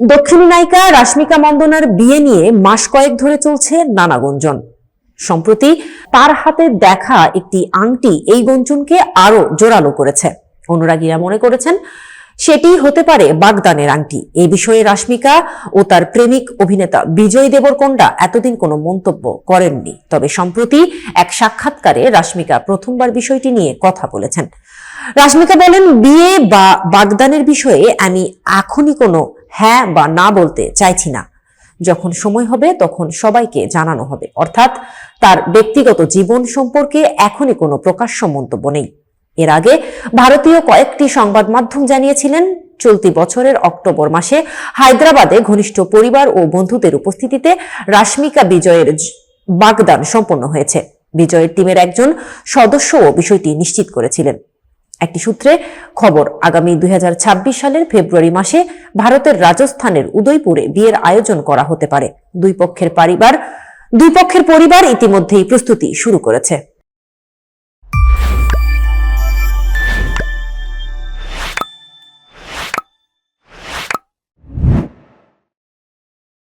দক্ষিণী নায়িকা রাশ্মিকা মন্দনার বিয়ে নিয়ে মাস কয়েক ধরে চলছে নানা গুঞ্জন। সম্প্রতি তার হাতে দেখা একটি আংটি এই গুঞ্জনকে আরও জোরালো করেছে। অনুরাগীরা মনে করেছেন, সেটি হতে পারে বাগদানের আংটি। এই বিষয়ে রাশ্মিকা ও তার প্রেমিক অভিনেতা বিজয় দেবরকোন্ডা এতদিন কোনো মন্তব্য করেননি। তবে সম্প্রতি এক সাক্ষাৎকারে রাশ্মিকা প্রথমবার বিষয়টি নিয়ে কথা বলেছেন। রাশ্মিকা বলেন, বিয়ে বা বাগদানের বিষয়ে আমি এখনই কোনো হ্যাঁ বা না বলতে চাইছি না। যখন সময় হবে তখন সবাইকে জানানো হবে। অর্থাৎ তার ব্যক্তিগত জীবন সম্পর্কে এখনই কোনো প্রকাশ্য মন্তব্য নেই। এর আগে ভারতীয় কয়েকটি সংবাদ মাধ্যম জানিয়েছিলেন, চলতি বছরের অক্টোবর মাসে হায়দ্রাবাদে ঘনিষ্ঠ পরিবার ও বন্ধুদের উপস্থিতিতে রাশ্মিকা বিজয়ের বাগদান সম্পন্ন হয়েছে। বিজয়ের টিমের একজন সদস্যও বিষয়টি নিশ্চিত করেছিলেন। একটি সূত্রে খবর, আগামী দুই হাজার ছাব্বিশ সালের ফেব্রুয়ারি মাসে ভারতের রাজস্থানের উদয়পুরে বিয়ের আয়োজন করা হতে পারে। দুই পক্ষের পরিবার, দুই পক্ষের পরিবার ইতিমধ্যেই প্রস্তুতি শুরু করেছে।